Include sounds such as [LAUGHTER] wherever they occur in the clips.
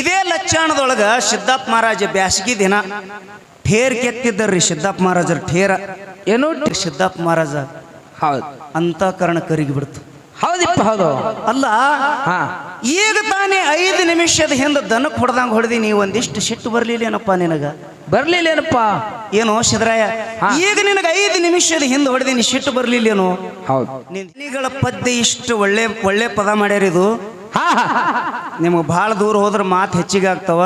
ಇದೇ ಲಕ್ಷಣದೊಳಗೆ ಸಿದ್ದಪ್ಪ ಮಹಾರಾಜ ಬ್ಯಾಸಗಿ ದಿನ. ಠೇರ್ ಕೆತ್ತಿದ್ದರ್ರಿ ಸಿದ್ದಪ್ಪ ಮಹಾರಾಜರ ಠೇರ. ಏನು? ಸಿದ್ದಪ್ಪ ಮಹಾರಾಜ ಹೌದು. ಅಂತಃಕರಣ ಕರಿಗಿ ಬಿಡ್ತು. ಹೌದಿಪ್ಪ ಹೌದು. ಅಲ್ಲ ಈಗ ತಾನೇ ಐದು ನಿಮಿಷದ ಹಿಂದೆ ದನಕ್ಕೆ ಹೊಡೆದಂಗ ಹೊಡೆದಿ ನೀವು ಒಂದಿಷ್ಟು ಸಿಟ್ಟು ಬರ್ಲಿಲ್ಲೇನಪ್ಪ ನಿನಗ? ಬರ್ಲಿಲ್ಲೇನಪ್ಪ? ಏನೋ ಸಿದ್ರಾಯ. ಈಗ ನಿನಗೆ ಐದು ನಿಮಿಷದ ಹಿಂದೆ ಹೊಡೆದಿನಿ ಸಿಟ್ಟು ಬರ್ಲಿಲ್ಲೇನೋ? ಹೌದು. ನಿನ್ನಿಗಳ ಪದ್ಯ ಇಷ್ಟು ಒಳ್ಳೆ ಒಳ್ಳೆ ಪದ ಮಾಡ್ಯಾರ ಇದು. ಹಾ ಹಾ [LAUGHS] ನಿಮಗೆ ಬಹಳ ದೂರ ಹೋದ್ರೆ ಮಾತು ಹೆಚ್ಚಿಗೆ ಆಗ್ತಾವ.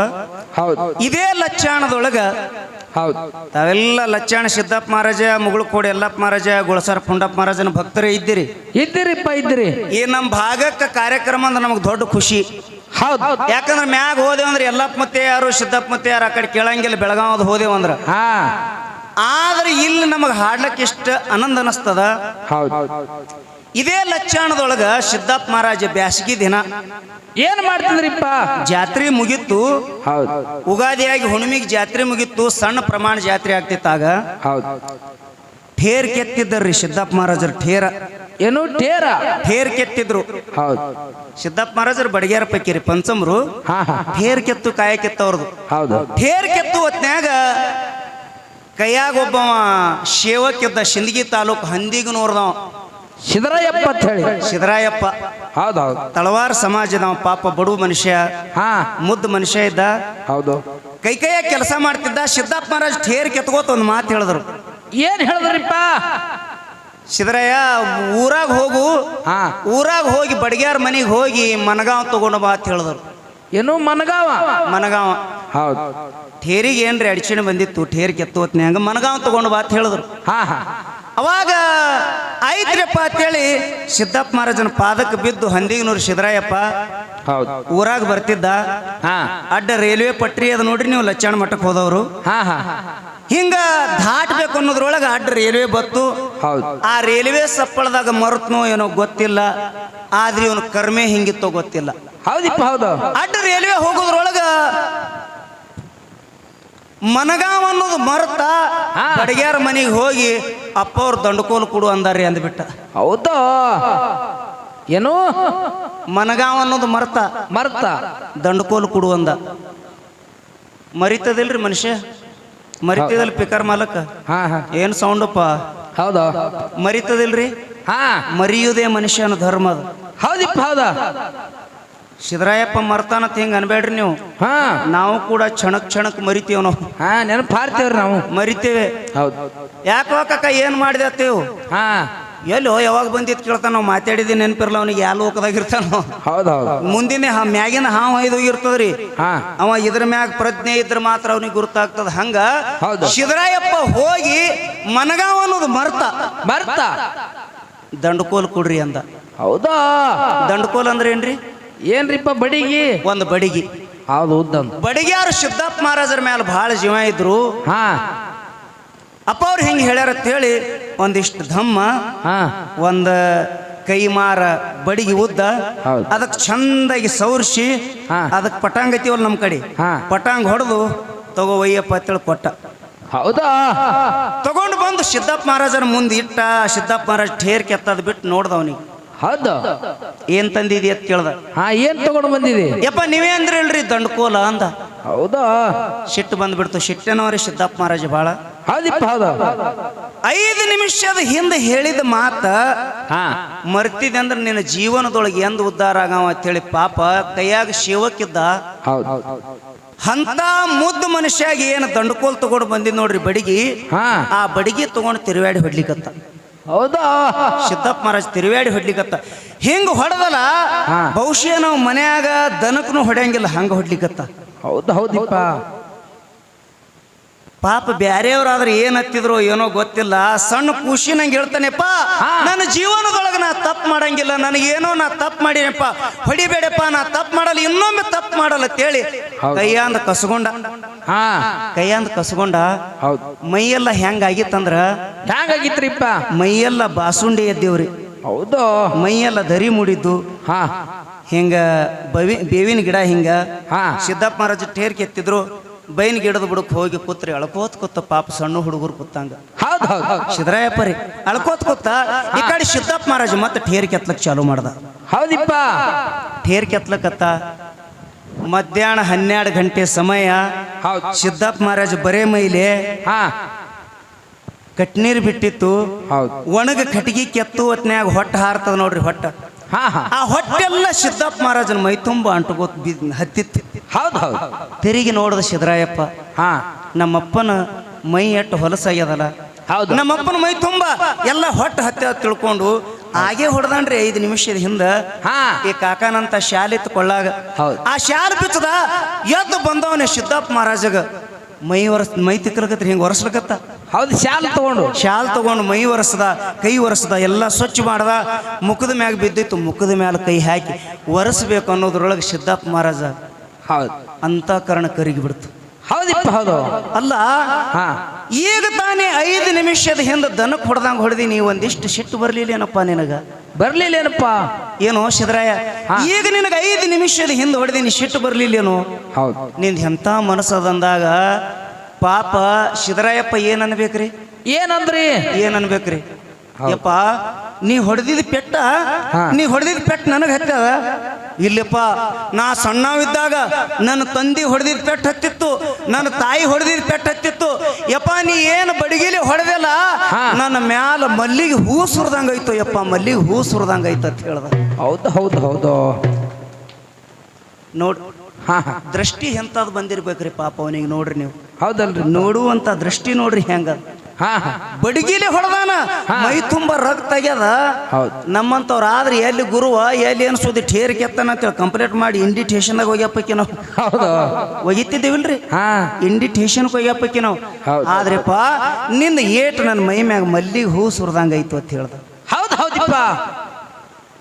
ಹೌದು. ಇದೇ ಲಚ್ಚಾಣದೊಳಗ ಹೌದು. ತಾವೆಲ್ಲ ಲಚ್ಚಾಣ ಸಿದ್ದಪ್ಪ ಮಹಾರಾಜ ಕೋಡಿ ಎಲ್ಲಪ್ಪ ಮಹಾರಾಜ ಗುಳಸರ್ ಪುಂಡಪ್ಪ ಮಹಾರಾಜನ ಭಕ್ತರೇ ಇದ್ದೀರಿ. ಇದ್ದೀರಿಪ್ಪ ಇದ್ದೀರಿ. ಈ ನಮ್ಮ ಭಾಗಕ್ಕೆ ಕಾರ್ಯಕ್ರಮ ಅಂದ್ರೆ ನಮಗೆ ದೊಡ್ಡ ಖುಷಿ. ಹೌದು. ಯಾಕಂದ್ರೆ ಮ್ಯಾಗ ಹೋದೇವಂದ್ರೆ ಎಲ್ಲಪ್ಪ ಮತ್ತೆ ಯಾರು ಸಿದ್ದಪ್ಪ ಮತ್ತೆ ಯಾರು ಆ ಕಡೆ ಕೇಳಂಗಿಲ್ಲ ಬೆಳಗಾವದ ಹೋದೇವಂದ್ರ. ಹಾ. ಆದ್ರೆ ಇಲ್ಲಿ ನಮಗೆ ಹಾಡ್ಲಕ್ಕೆ ಇಷ್ಟ ಆನಂದ ಅನಸ್ತದ? ಹೌದು. ಇದೇ ಲಕ್ಷಣದೊಳಗ ಸಿದ್ದಪ್ಪ ಮಹಾರಾಜ ಬ್ಯಾಸಗಿ ದಿನ. ಏನ್ ಮಾಡ್ತಿದ್ರಿಪ್ಪ? ಜಾತ್ರೆ ಮುಗಿತ್ತು. ಹೌದು. ಉಗಾದಿಯಾಗಿ ಹುಣ್ಮಿಗೆ ಜಾತ್ರೆ ಮುಗಿತ್ತು. ಸಣ್ಣ ಪ್ರಮಾಣ ಜಾತ್ರೆ ಆಗ್ತಿತ್ತಾಗ ಹೌದು. ಠೇರ್ ಕೆತ್ತಿದ್ದರ್ರಿ ಸಿದ್ದಪ್ಪ ಮಹಾರಾಜರ ಠೇರ ಏನು ಠೇರ ಠೇರ್ ಕೆತ್ತಿದ್ರು. ಹೌದು. ಸಿದ್ದಪ್ಪ ಮಹಾರಾಜರು ಬಡಗ್ಯಾರ ಪೈಕಿರಿ ಪಂಚಮ್ರು. ಹಾ ಹಾ. ಠೇರ್ ಕೆತ್ತು ಕಾಯ ಕೆತ್ತವ್ರದು ಹೌದು. ಠೇರ್ ಕೆತ್ತು ಹೊತ್ನ್ಯಾಗ ಕೈಯಾಗ ಒಬ್ಬವ ಸೇವಕ್ಕಿದ್ದ ಸಿಂದಗಿ ತಾಲೂಕು ಹಂದಿಗನೂರ್ದವ. ಸಿದ್ದರಾಯಪ್ಪ ಅಂತ ಹೇಳಿ. ಸಿದ್ದರಾಯಪ್ಪ. ಹೌದು ಹೌದು. ತಳವಾರ ಸಮಾಜದ ಪಾಪ ಬಡವ ಮನುಷ್ಯ. ಹಾ. ಮುದ್ದು ಮನುಷ್ಯ ಇದ್ದ. ಹೌದು. ಕೈ ಕೈಯ ಕೆಲಸ ಮಾಡ್ತಿದ್ದ ಸಿದ್ದಪ್ಪ ಮಹಾರಾಜ್ ಠೇರ್ ಕೆತ್ಕೋತ ಒಂದು ಮಾತು ಹೇಳಿದ್ರು. ಏನ್ ಹೇಳಿದ್ರಿಪ್ಪ? ಸಿದ್ದರಾಯ ಊರಾಗ ಹೋಗು. ಹಾ. ಊರಾಗ ಹೋಗಿ ಬಡಗ್ಯಾರ ಮನೆಗೆ ಹೋಗಿ ಮನಗಾವ್ ತಗೊಂಡು ಬಾ ಅಂತ ಹೇಳಿದ್ರು. ಏನು ಮನಗಾವ? ಮನಗಾಂವ. ಹೌದು. ಠೇರಿಗೆ ಏನ್ರಿ ಅಡಚಣೆ ಬಂದಿತ್ತು? ಠೇರ್ ಹಂಗ ಮನಗಾವ್ ತಗೊಂಡು ಬಾ ಅಂತ ಹೇಳಿದ್ರು. ಹಾ ಹಾ. ಅವಾಗ ಆಯ್ತ್ರಿಪ್ಪ ಅಂತೇಳಿ ಸಿದ್ದಪ್ಪ ಮಹಾರಾಜನ ಪಾದಕ್ಕೆ ಬಿದ್ದು ಹಂದಿಗನೂರು ಸಿದ್ದರಾಯಪ್ಪ ಹೌದು. ಊರಾಗ ಬರ್ತಿದ್ದ. ಹಾ. ಅಡ್ಡ ರೈಲ್ವೆ ಪಟ್ರಿ ಅದ ನೋಡ್ರಿ ನೀವು ಲಚ್ಚಾಣ ಮಠಕ್ಕೆ ಹೋದವರು. ಹಾ ಹಾ. ಹಿಂಗ ದಾಟ್ಬೇಕು ಅನ್ನೋದ್ರೊಳಗೆ ಅಡ್ಡ ರೈಲ್ವೆ ಬತ್ತು. ಹೌದು. ಆ ರೈಲ್ವೆ ಸಪ್ಪಳದಾಗ ಮರುತ್ನೋ ಏನೋ ಗೊತ್ತಿಲ್ಲ. ಆದ್ರೆ ಇವನು ಕರ್ಮೆ ಹಿಂಗಿತ್ತೋ ಗೊತ್ತಿಲ್ಲ. ಹೌದಿಪ್ಪ ಹೌದು. ಅಡ್ಡ ರೈಲ್ವೆ ಹೋಗೋದ್ರೊಳಗ ಮನಗಾವ್ ಅನ್ನೋದು ಮರ್ತ ಹಾ. ಮನೆಗೆ ಹೋಗಿ ಅಪ್ಪ ಅವ್ರ ದಂಡಕೋಲು ಕೊಡು ಅಂದಾರ್ರಿ ಅಂದ್ಬಿಟ್ಟ. ಹೌದಾ? ಏನು? ಮನಗಾವ್ ಅನ್ನೋದು ಮರ್ತ. ಮರ್ತ. ದಂಡಕೋಲು ಕೊಡು ಅಂದ. ಮರಿತದಿಲ್ರಿ ಮನುಷ್ಯ? ಮರಿತದಲ್ ಪಿಕರ್ ಮಾಲಕ? ಹಾ ಹಾ. ಏನ್ ಸೌಂಡಪ್ಪ? ಹೌದು? ಮರಿತದಿಲ್ರಿ? ಹಾ. ಮರಿಯುವುದೇ ಮನುಷ್ಯನ ಧರ್ಮ ಅದು. ಹೌದಿಪ್ಪ ಹೌದ? ಸಿದ್ದರಾಯಪ್ಪ ಮರ್ತಾನತ್ ಹಿಂಗ ಅನ್ಬೇಡ್ರಿ ನೀವು? ಹಾ. ನಾವು ಕೂಡ ಕ್ಷಣಕ್ ಕ್ಷಣಕ್ ಮರಿತೀವಿ ನಾವು. ಹಾ ನೆನಪು ಹಾರ್ತೇವ್ರಿ ನಾವು. ಮರಿತೇವೆ. ಹೌದು. ಯಾಕೋ ಕಕ್ಕ ಏನ್ ಮಾಡಿದೆ ಅತ್ತೇವು ಹಾ. ಎಲ್ಲೋ ಯಾವಾಗ ಬಂದಿತ್ತು ಕೇಳ್ತಾನ ನಾವು ಮಾತಾಡಿದ ನೆನಪಿರ್ಲ ಅವನಿಗೆ ಯಾವ ಲೋಕದಾಗ ಇರ್ತಾನೋ. ಹೌದು ಹೌದು. ಮುಂದಿನ ಹಾ ಮ್ಯಾಗಿನ ಹಾವು ಒಯ್ದೋಗಿರ್ತದ್ರಿ ಹಾ. ಅವ ಇದ್ರ ಮ್ಯಾಗ ಪ್ರಜ್ಞೆ ಇದ್ರ ಮಾತ್ರ ಅವನಿಗೆ ಗುರುತಾಗ್ತದ. ಹಂಗ ಹೌದು. ಶಿವರಾಯಪ್ಪ ಹೋಗಿ ಮನಗಾವ್ ಅನ್ನೋದು ಮರ್ತ. ಮರ್ತ? ದಂಡಕೋಲ್ ಕೊಡ್ರಿ ಅಂದ. ಹೌದಾ? ದಂಡಕೋಲ್ ಅಂದ್ರೆ ಏನ್ರಿ ಏನ್ರಿಪ್ಪ ಬಡಿಗಿ? ಒಂದು ಬಡಿಗಿ. ಹೌದು ಉದ್ದಂತ ಬಡಿಗ್ಯಾರು ಸಿದ್ದಪ್ಪ ಮಹಾರಾಜರ ಮೇಲೆ ಬಹಳ ಜೀವ ಇದ್ರು. ಹಾ. ಅಪ್ಪ ಅವ್ರು ಹಿಂಗೆ ಹೇಳ್ಯಾರ ಅಂತ ಹೇಳಿ ಒಂದಿಷ್ಟು ಧಮ್ಮ ಹಾ. ಒಂದ ಕೈ ಮಾರ ಬಡಿಗೆ ಉದ್ದ ಹೌದು. ಅದಕ್ಕೆ ಚಂದಾಗಿ ಸೌರ್ಸಿ ಹಾ. ಅದಕ್ಕೆ ಪಟಾಂಗ್ ಐತಿವಲ್ಲ ನಮ್ಮ ಕಡೆ. ಹಾ. ಪಟಾಂಗ್ ಹೊಡೆದು ತಗೋ ಒಯ್ಯಪ್ಪ ಅಂತೇಳಿ ಕೊಟ್ಟ. ಹೌದಾ? ತಗೊಂಡು ಬಂದು ಸಿದ್ದಪ್ಪ ಮಹಾರಾಜರ ಮುಂದೆ ಇಟ್ಟ ಸಿದ್ದಪ್ಪ ಮಹಾರಾಜ್ ಠೇರ್ ಕೆತ್ತದ್ ಬಿಟ್ಟು ನೋಡ್ದ ಅವನಿಗೆ ಹೌದು. ಏನ್ ತಂದಿದಿ ಅಂತ ಕೇಳ್ದ. ಹಾ ಏನ್ ತಗೊಂಡು ಬಂದಿದೆ? ಯಪ್ಪ ನೀವೇ ಅಂದ್ರೆ ಇಲ್ರಿ ದಂಡಕೋಲ ಅಂದ. ಹೌದಾ? ಸಿಟ್ಟು ಬಂದ್ಬಿಡ್ತು. ಸಿಟ್ಟನವರೇ ಸಿದ್ದಪ್ಪ ಮಹಾರಾಜ ಬಾಳ. ಹೌದಿಪ್ಪ ಹೌದು. ಐದು ನಿಮಿಷದ ಹಿಂದೆ ಹೇಳಿದ ಮಾತ ಹಾ. ಮರ್ತಿದೆ ಅಂದ್ರೆ ನಿನ್ನ ಜೀವನದೊಳಗೆ ಎಂದ ಉದ್ಧಾರ ಆಗವ ಅಂತೇಳಿ ಪಾಪ ಕೈಯಾಗ ಶಿವಕ್ಕಿದ್ದ. ಹೌದು. ಅಂತ ಮುದ್ದು ಮನುಷ್ಯಾಗ ಏನು ದಂಡಕೋಲ್ ತಗೊಂಡು ಬಂದಿದ್ ನೋಡ್ರಿ ಬಡಿಗಿ? ಹಾ. ಆ ಬಡಿಗೆ ತಗೊಂಡು ತಿರುವಾಡಿ ಹೊಡ್ಲಿಕತ್ತ. ಹೌದಾ? ಸಿದ್ದಪ್ಪ ಮಹಾರಾಜ್ ತಿರುವಾಡಿ ಹೊಡ್ಲಿಕತ್ತ. ಹಿಂಗ ಹೊಡೆದಲ್ಲ. ಬಹುಶಃ ನಾವು ಮನ್ಯಾಗ ದನಕ್ನು ಹೊಡೆಯಂಗಿಲ್ಲ ಹಂಗ ಹೊಡ್ಲಿಕತ್ತ. ಹೌದು ಹೌದಿಪ್ಪ ಪಾಪ ಬ್ಯಾರೆಯವ್ರಾದ್ರೆ ಏನ್ ಹತ್ತಿದ್ರು ಏನೋ ಗೊತ್ತಿಲ್ಲ ಸಣ್ಣ ಖುಷಿ ನಂಗೆ ಹೇಳ್ತಾನೆಪ್ಪ ನನ್ನ ಜೀವನದೊಳಗೆ ನಾ ತಪ್ಪು ಮಾಡಂಗಿಲ್ಲ ನನಗೇನೋ ನಾ ತಪ್ಪು ಮಾಡಿನಪ್ಪ ಹೊಡಿಬೇಡಪ್ಪ ನಾ ತಪ್ಪು ಮಾಡಲ್ಲ ಇನ್ನೊಮ್ಮೆ ತಪ್ಪು ಮಾಡಲ್ಲ ಅಂತೇಳಿ. ಕೈಯಾಂದ ಕಸ್ಕೊಂಡ. ಹಾ. ಕೈಯಾಂದ ಕಸ್ಕೊಂಡ. ಹೌದು. ಮೈಯೆಲ್ಲ ಹೆಂಗಾಗಿತ್ತಂದ್ರ ಹ್ಯಾಂಗಾಗಿತ್ರಿಪ್ಪ ಮೈಯೆಲ್ಲ ಬಾಸುಂಡಿ ಎದ್ದೇವ್ರಿ. ಹೌದು. ಮೈಯೆಲ್ಲ ದರಿ ಮೂಡಿದ್ದು. ಹಾ. ಹಿಂಗ ಬವಿ ಬೇವಿನ ಗಿಡ ಹಿಂಗ ಹಾ. ಸಿದ್ದಪ್ಪ ಮಹಾರಾಜ ಟೇರ್ ಕೆತ್ತಿದ್ರು ಬೈನ್ ಗಿಡದ ಬುಡಕ್ಕೆ ಹೋಗಿ ಕೂತ್ರಿ ಅಳ್ಕೋತ್ ಕೂತ ಪಾಪ ಸಣ್ಣ ಹುಡುಗರು ಕೂತಂಗ. ಸಿದ್ದರಾಯಪ್ಪ ರೀ. ಅಳ್ಕೋತ್ ಕೂತ ಈ ಕಡೆ ಸಿದ್ದಪ್ಪ ಮಹಾರಾಜ್ ಮತ್ತೆ ಠೇರ್ ಕೆತ್ಲಕ್ ಚಾಲು ಮಾಡ್ದ. ಹೌದಿಪ್ಪ. ಠೇರ್ ಕೆತ್ಲಕತ್ತ ಮಧ್ಯಾಹ್ನ ಹನ್ನೆರಡು ಗಂಟೆ ಸಮಯ ಹೌದು. ಸಿದ್ದಪ್ಪ ಮಹಾರಾಜ್ ಬರೇ ಮೈಲೆ ಹಾ. ಕಟ್ನೀರ್ ಬಿಟ್ಟಿತ್ತು. ಹೌದು. ಒಣಗ ಕಟ್ಗಿ ಕೆತ್ತು ಹೊತ್ನ್ಯಾಗ ಹೊಟ್ಟ ಹಾರ್ತದ ನೋಡ್ರಿ ಹೊಟ್ಟ. ಹಾ ಹಾ. ಆ ಹೊಟ್ಟೆಲ್ಲ ಸಿದ್ದಪ್ಪ ಮಹಾರಾಜನ ಮೈ ತುಂಬ ಅಂಟುಗೋತ್ ಹತ್ತಿತ್ತು. ಹೌದು ಹೌದು. ತಿರುಗಿ ನೋಡಿದ ಸಿದ್ದರಾಯಪ್ಪ ಹಾ. ನಮ್ಮಪ್ಪನ ಮೈ ಎಟ್ಟು ಹೊಲಸಾಗ್ಯದಲ್ಲ. ಹೌದು. ನಮ್ಮಪ್ಪನ ಮೈ ತುಂಬ. ಎಲ್ಲ ಹೊಟ್ಟೆ ಹತ್ತಿ ತಿಳ್ಕೊಂಡು ಹಾಗೆ ಹೊಡೆದಾನ್ರಿ ಐದು ನಿಮಿಷದ ಹಿಂದ ಹಾ. ಈ ಕಾಕನಂತ ಶಾಲೆ ಕೊಳ್ಳಾಗ ಹೌದು. ಆ ಶಾಲೆ ಬಿಚ್ಚದ ಎದ್ದು ಬಂದವನೇ ಸಿದ್ದಪ್ಪ ಮಹಾರಾಜಗ. ಮೈ ಒರೆಸ್ ಮೈ ತಿಕ್ಕಲಕತ್ರಿ ಹಿಂಗೆ ಒರೆಸ್ಲಕತ್ತ. ಹೌದು ಶಾಲ್ ತಗೊಂಡು. ಶಾಲ್ ತಗೊಂಡು ಮೈ ಒರೆಸ್ದ ಕೈ ಒರೆಸ್ದ ಎಲ್ಲ ಸ್ವಚ್ಛ ಮಾಡ್ದ. ಮುಖದ ಮ್ಯಾಗ ಬಿದ್ದಿತ್ತು ಮುಖದ ಮ್ಯಾಲ ಕೈ ಹಾಕಿ. ಒರೆಸ್ಬೇಕು ಅನ್ನೋದ್ರೊಳಗೆ ಸಿದ್ದಪ್ಪ ಮಹಾರಾಜ ಹೌದು. ಅಂತಃಕರಣ ಕರಿಗಿ ಬಿಡ್ತು. ಹೌದಿಪ್ಪ ಹೌದು. ಅಲ್ಲ ಹಾ. ಈಗ ತಾನೇ ಐದು ನಿಮಿಷದ ಹಿಂದೆ ದನಕ್ಕೆ ಹೊಡೆದಂಗೆ ಹೊಡೆದಿ ನೀವು ಒಂದಿಷ್ಟು ಸಿಟ್ಟು ಬರಲಿಲ್ಲೇನಪ್ಪ ನಿನಗ? ಬರ್ಲಿಲ್ಲೇನಪ್ಪ? ಏನೋ ಸಿದ್ರಾಯ. ಈಗ ನಿನಗೆ ಐದು ನಿಮಿಷದ ಹಿಂದೆ ಹೊಡೆದೀನಿ ಸಿಟ್ಟು ಬರಲಿಲ್ಲೇನೋ? ಹೌದು. ನಿಂದು ಎಂಥ ಮನಸ್ಸದಂದಾಗ ಪಾಪ ಸಿದ್ದರಾಯಪ್ಪ ಏನನ್ಬೇಕ್ರಿ? ಏನಂದ್ರಿ? ಏನನ್ಬೇಕ್ರಿ. ಯಪ್ಪ ನೀ ಹೊಡೆದಿದ್ ಪೆಟ್ಟ ನೀ ಹೊಡೆದಿದ್ ಪೆಟ್ಟ ನನಗೆ ಹತ್ತದ? ಇಲ್ಲಪ್ಪ ನಾ ಸಣ್ಣವಿದ್ದಾಗ ನನ್ನ ತಂದೆ ಹೊಡೆದಿದ್ ಪೆಟ್ಟ ಹತ್ತಿತ್ತು ನನ್ನ ತಾಯಿ ಹೊಡೆದಿದ್ ಪೆಟ್ಟ ಹತ್ತಿತ್ತು. ಯಪ್ಪ ನೀ ಏನು ಬಡಗಿಲಿ ಹೊಡೆದಿಲ್ಲ? ನನ್ನ ಮ್ಯಾಲ ಮಲ್ಲಿಗೆ ಹೂ ಸುರಿದಂಗಾಯ್ತು ಯಪ್ಪ ಮಲ್ಲಿಗೆ ಹೂ ಸುರಿದಂಗಾಯ್ತು ಅಂತ ಹೇಳ್ದ. ಹೌದು ಹೌದು ಹೌದು. ನೋಡ್ ದೃಷ್ಟಿ ಎಂಥದ್ದು ಬಂದಿರ್ಬೇಕ್ರಿ ಪಾಪ ಅವನಿಗೆ ನೋಡ್ರಿ ನೀವು. ಹೌದಲ್ರಿ. ನೋಡುವಂತ ದೃಷ್ಟಿ ನೋಡ್ರಿ ಹೆಂಗ. ಹಾ. ಹಾ ಬಡಗಿಲಿ ಹೊಡೆದಾನ. ಮೈ ತುಂಬ ರಕ್ತ ಆಗ್ಯದ. ಹೌದು. ನಮ್ಮಂತವ್ರು ಆದ್ರೆ ಎಲ್ಲಿ ಗುರುವ ಎಲ್ಲಿ ಏನು ಸುದ್ದಿ ಠೇರ್ ಕೆತ್ತನ ಅಂತೇಳಿ ಕಂಪ್ಲೇಂಟ್ ಮಾಡಿ ಇಂಡಿ ಹೋಗ್ಯಪ್ಪಕ್ಕೆ ನಾವು. ಹೌದು. ಒಗಿತಿದ್ದೇವಿಲ್ರಿ ಹಾ. ಹೋಗ್ಯಪ್ಪಕ್ಕಿ ನಾವು. ಹೌದು. ಆದ್ರೆಪ್ಪ ನಿನ್ನ ಏಟ್ ನನ್ನ ಮೈ ಮ್ಯಾಗ ಮಲ್ಲಿಗೆ ಹೂ ಐತು ಅಂತ ಹೇಳ್ದ. ಹೌದು ಹೌದಿಪ್ಪ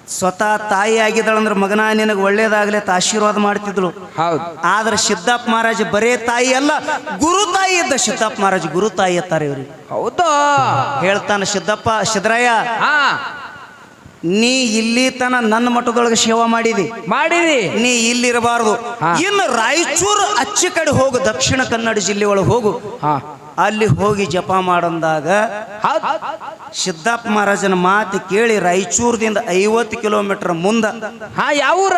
ಸ್ವತಃ ತಾಯಿ ಆಗಿದ್ದಳಂದ್ರೆ ಮಗನ ನಿನಗೆ ಒಳ್ಳೇದಾಗಲೇ ಅಂತ ಆಶೀರ್ವಾದ ಮಾಡ್ತಿದ್ಳು ಹೌದು. ಆದ್ರೆ ಸಿದ್ದಪ್ಪ ಮಹಾರಾಜ್ ಬರೇ ತಾಯಿ ಅಲ್ಲ ಗುರು ತಾಯಿ ಇದ್ದ ಸಿದ್ದಪ್ಪ ಮಹಾರಾಜ್ ಗುರು ತಾಯಿ ಎತ್ತಾರೆ ಇವ್ರಿ. ಹೌದಾ? ಹೇಳ್ತಾನೆ ಸಿದ್ದಪ್ಪ ಸಿದ್ದರಾಯ ನೀ ಇಲ್ಲಿ ತನ ನನ್ನ ಮಠದೊಳಗೆ ಸೇವಾ ಮಾಡಿದಿ. ಮಾಡಿದಿ? ನೀ ಇಲ್ಲಿರಬಾರ್ದು. ಇನ್ನು ರಾಯಚೂರು ಅಚ್ಚ ಕಡೆ ಹೋಗು ದಕ್ಷಿಣ ಕನ್ನಡ ಜಿಲ್ಲೆ ಒಳಗೆ ಹೋಗು. ಹಾ. ಅಲ್ಲಿ ಹೋಗಿ ಜಪ ಮಾಡಂದಾಗ ಸಿದ್ದಪ್ಪ ಮಹಾರಾಜನ ಮಾತು ಕೇಳಿ ರಾಯಚೂರದಿಂದ ಐವತ್ತು ಕಿಲೋಮೀಟರ್ ಮುಂದ ಹಾ ಯಾವ ಊರ?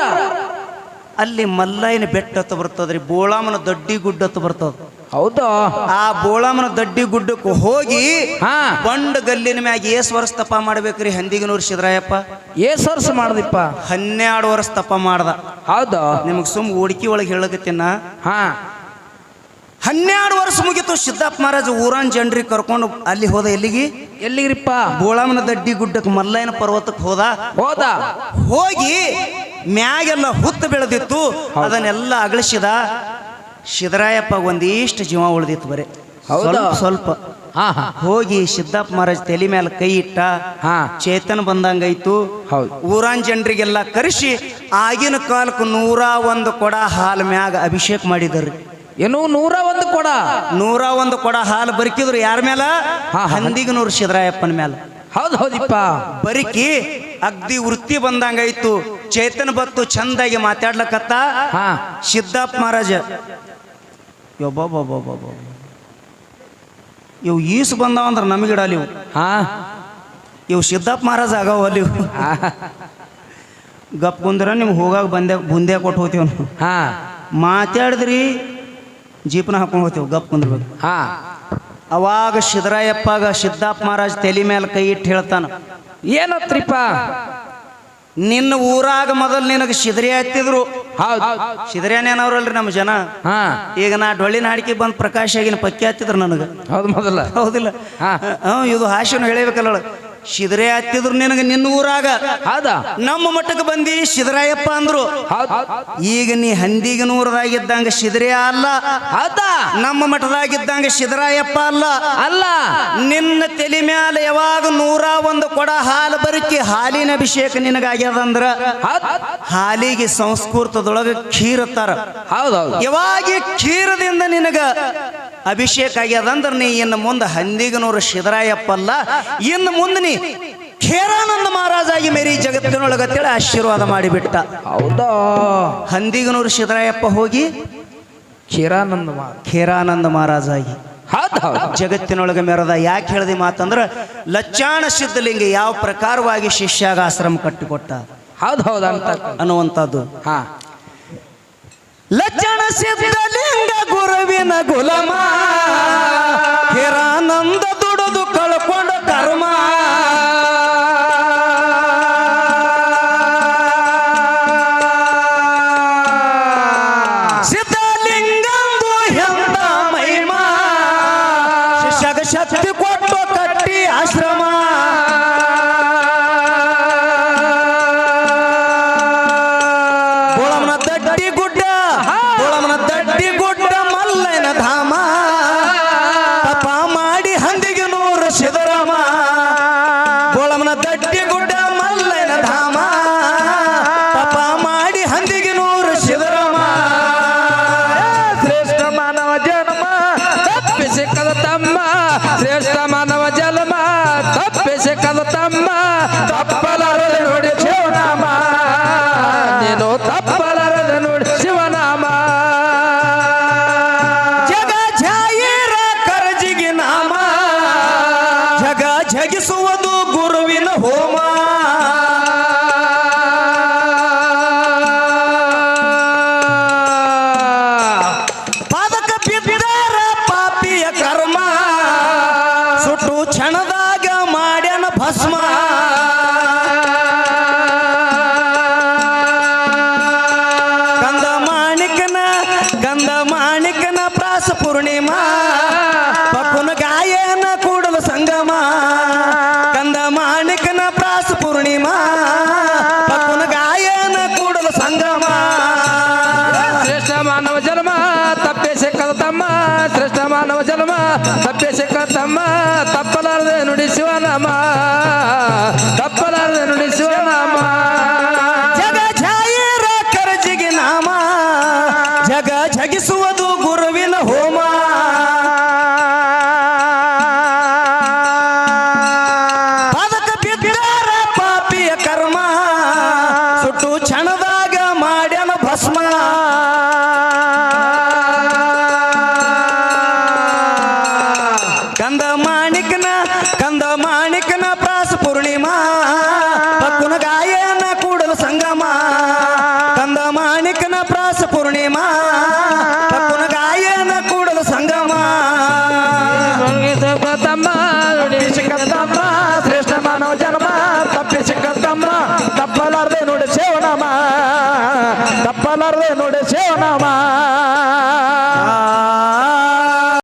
ಅಲ್ಲಿ ಮಲ್ಲಯ್ಯನ ಬೆಟ್ಟ ಹತ್ತು ಬರ್ತದ್ರಿ ಬೋಳಾಮನ ದೊಡ್ಡಿ ಗುಡ್ಡ ಹತ್ತು ಬರ್ತದ. ಹೌದು? ಆ ಬೋಳಾಮನ ದೊಡ್ಡಿ ಗುಡ್ಡಕ್ಕೆ ಹೋಗಿ ಹಾ. ಬಂಡ ಗಲ್ಲಿನ ಮ್ಯಾಗ ಏಸ್ ವರ್ಷ ತಪ ಮಾಡ್ಬೇಕ್ರಿ ಹಂದಿಗನೂರು ಸಿದ್ರಾಯಪ್ಪ ಏಸ್ ವರ್ಷ ಮಾಡ್ದಿಪ್ಪ? ಹನ್ನೆರಡು ವರ್ಷ ತಪ ಮಾಡ್ದ. ಹೌದಾ? ನಿಮಗ್ ಸುಮ್ ಹುಡುಕಿ ಒಳಗೆ ಹೇಳಕತ್ತಿನ? ಹಾ. ಹನ್ನೆರಡು ವರ್ಷ ಮುಗಿತು ಸಿದ್ದಪ್ಪ ಮಹಾರಾಜ ಊರಾನ್ ಜನರಿಗೆ ಕರ್ಕೊಂಡು ಅಲ್ಲಿ ಹೋದ ಎಲ್ಲಿಗೆ? ಎಲ್ಲಿಗ್ರಿಪ್ಪ? ಬೋಳಾಮನ ದಡ್ಡಿ ಗುಡ್ಡಕ್ಕೆ ಮಲ್ಲಯ್ಯನ ಪರ್ವತಕ್ಕೆ ಹೋದ? ಹೋದ? ಹೋಗಿ ಮ್ಯಾಗೆಲ್ಲ ಹುತ್ತು ಬೆಳೆದಿತ್ತು ಅದನ್ನೆಲ್ಲ ಅಗಳಿಸಿದ ಸಿದ್ದರಾಯಪ್ಪ ಒಂದಿಷ್ಟು ಜೀವ ಉಳಿದಿತ್ತು ಬರೀ. ಹೌದಾ? ಸ್ವಲ್ಪ ಹೋಗಿ ಸಿದ್ದಪ್ಪ ಮಹಾರಾಜ್ ತಲೆ ಮೇಲೆ ಕೈ ಇಟ್ಟ ಹಾ. ಚೇತನ ಬಂದಂಗಾಯ್ತು. ಹೌದು. ಊರಾನ್ ಜನರಿಗೆಲ್ಲ ಕರೆಸಿ ಆಗಿನ ಕಾಲಕ್ಕೆ ನೂರ ಒಂದು ಕೊಡ ಹಾಲು ಮ್ಯಾಗ ಅಭಿಷೇಕ ಮಾಡಿದರ್ರಿ ಏನು ನೂರ ಒಂದು ಕೊಡ. ನೂರ ಒಂದು ಕೊಡ ಹಾಲು ಬರಿಕಿದ್ರು ಯಾರ ಮೇಲೆ ಹಾ, ಹಾ. ಹಂದಿಗನೂರು ಮೇಲೆ ಮೇಲ ಹೌದು ಹೌದಿಪ್ಪ. ಬರಿಕಿ ಅಗ್ದಿ ವೃತ್ತಿ ಬಂದಂಗಾಯ್ತು ಚೇತನ್ ಬತ್ತು ಚಂದಾಗಿ ಮಾತಾಡ್ಲಕತ್ತ ಹಾ. ಸಿದ್ದಪ್ಪ ಮಹಾರಾಜ. ಯೊಬ್ಬೊಬ್ಬೊಬ್ಬೊಬ್ಬೊಬ್ಬ ಇವು ಈಸು ಬಂದಾವ ಅಂದ್ರೆ ನಮಗಿಡಲಿ ಇವು. ಹಾ. ಇವು ಸಿದ್ದಪ್ಪ ಮಹಾರಾಜ ಆಗವ ಅಲ್ಲಿ. ಹಾ. ಗಪ್ ಕುಂದ್ರ ನಿಮ್ಗೆ ಹೋಗಾಗ ಬಂದೆ ಬುಂದೆ ಕೊಟ್ಟು ಹೋಗ್ತೀವಿ. ನಾವು ಹಾ. ಮಾತಾಡಿದ್ರಿ ಜೀಪನ ಹಾಕೊಂಡು ಹೋಗ್ತೇವೆ ಗಪ್ ಕುಂದ್ರಬೇಕು. ಹಾ. ಅವಾಗ ಸಿದ್ದರಾಯಪ್ಪಗ ಸಿದ್ದಾಪ್ ಮಹಾರಾಜ್ ತಲೆ ಮೇಲೆ ಕೈ ಇಟ್ಟು ಹೇಳ್ತಾನ ಏನತ್ರಿಪ್ಪ ನಿನ್ನ ಊರಾಗ ಮೊದಲು ನಿನಗೆ ಸಿದ್ರಿ ಹತ್ತಿದ್ರು. ಹೌದು. ಸಿದರ್ಯಾನೇನವ್ರಲ್ರಿ ನಮ್ಮ ಜನ. ಹಾ. ಈಗ ನಾ ಡೊಳ್ಳಿನ ಹಾಡಿಕೆ ಬಂದು ಪ್ರಕಾಶ್ ಆಗಿನ ಪಕ್ಕಿ ಹತ್ತಿದ್ರು ನನಗೆ. ಹೌದು ಮೊದಲ. ಹೌದಿಲ್ಲ? ಇದು ಹಾಸ್ಯನ ಹೇಳಬೇಕಲ್ಲ ಸಿದರೆ ಹತ್ತಿದ್ರು ನಿನಗೆ ನಿನ್ನ ಊರಾಗ. ಹೌದಾ? ನಮ್ಮ ಮಠಕ್ಕೆ ಬಂದಿ ಶಿದರಾಯಪ್ಪ ಅಂದ್ರು. ಈಗ ನೀ ಹಂದಿಗನೂರದಾಗಿದ್ದಂಗ ಶಿದರೇ ಅಲ್ಲ. ಹೌದಾ? ನಮ್ಮ ಮಠದಾಗಿದ್ದಂಗ ಶಿದರಾಯಪ್ಪ ಅಲ್ಲ. ಅಲ್ಲ? ನಿನ್ನ ತಲೆ ಮ್ಯಾಲೆ ಯಾವಾಗ ನೂರ ಒಂದು ಕೊಡ ಹಾಲು ಬರುಕಿ ಹಾಲಿನ ಅಭಿಷೇಕ ನಿನಗಾಗ್ಯದಂದ್ರ ಹಾಲಿಗೆ ಸಂಸ್ಕೃತದೊಳಗೆ ಕ್ಷೀರತಾರ ಹೌದು ಹೌದು. ಯಾವಾಗ ಕ್ಷೀರದಿಂದ ನಿನಗ ಅಭಿಷೇಕ ಆಗ್ಯದಂದ್ರೆ ನೀ ಇನ್ನು ಮುಂದೆ ಹಂದಿಗನೂರು ಶಿದರಾಯಪ್ಪಲ್ಲ ಇನ್ನು ಮುಂದೆ ನೀ ಖೇರಾನಂದ ಮಹಾರಾಜಾಗಿ ಮೇರಿ ಜಗತ್ತಿನೊಳಗತ್ತೇಳಿ ಆಶೀರ್ವಾದ ಮಾಡಿಬಿಟ್ಟ. ಹೌದಾ? ಹಂದಿಗನೂರು ಶಿದರಾಯಪ್ಪ ಹೋಗಿ ಖೇರಾನಂದ ಖೇರಾನಂದ ಹೌದು ಜಗತ್ತಿನೊಳಗೆ ಮೆರದ ಯಾಕೆ ಹೇಳಿದೆ ಮಾತಂದ್ರೆ ಲಚ್ಚಾಣ ಸಿದ್ಧಲಿಂಗ ಯಾವ ಪ್ರಕಾರವಾಗಿ ಶಿಷ್ಯಾಗ ಆಶ್ರಮ ಕಟ್ಟಿಕೊಟ್ಟ ಹೌದು ಅಂತ ಅನ್ನುವಂಥದ್ದು. ಹಾ. ಲಚ್ಚಾಣ ಸಿದ್ಧ গোলামা আম্মা শ্রেষ্ঠ ನಮ್ಮ ತಪ್ಪಲಾರದೆ ನುಡಿಸುವ ನಮ್ಮ ತಪ್ಪಲಾರದೆ ನುಡಿಸುವ ನಮ್ಮ ಜಗ ಜಾಯರ ಕರ್ಜಿಗೆ ನಾಮ. ಜಗ ಜಗಿಸುವುದು ಗುರುವಿನ ಹೋಮ. ಆತನ ಗಾಯನ ಕೂಡಲು ಸಂಗಮ.